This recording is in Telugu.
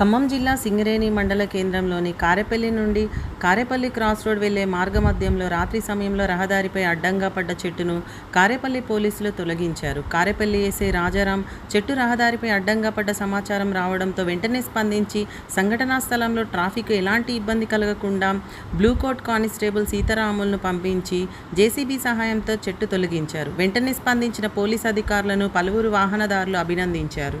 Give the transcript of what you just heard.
ఖమ్మం జిల్లా సింగరేణి మండల కేంద్రంలోని కారేపల్లి నుండి కారేపల్లి క్రాస్ రోడ్ వెళ్ళే మార్గమధ్యంలో రాత్రి సమయంలో రహదారిపై అడ్డంగా పడ్డ చెట్టును కారేపల్లి పోలీసులు తొలగించారు. కారేపల్లి ఎస్ఐ రాజారాం చెట్టు రహదారిపై అడ్డంగా పడ్డ సమాచారం రావడంతో వెంటనే స్పందించి సంఘటనా స్థలంలో ట్రాఫిక్ ఎలాంటి ఇబ్బంది కలగకుండా బ్లూ కోట్ కానిస్టేబుల్ సీతారాములను పంపించి జేసీబీ సహాయంతో చెట్టు తొలగించారు. వెంటనే స్పందించిన పోలీస్ అధికారులను పలువురు వాహనదారులు అభినందించారు.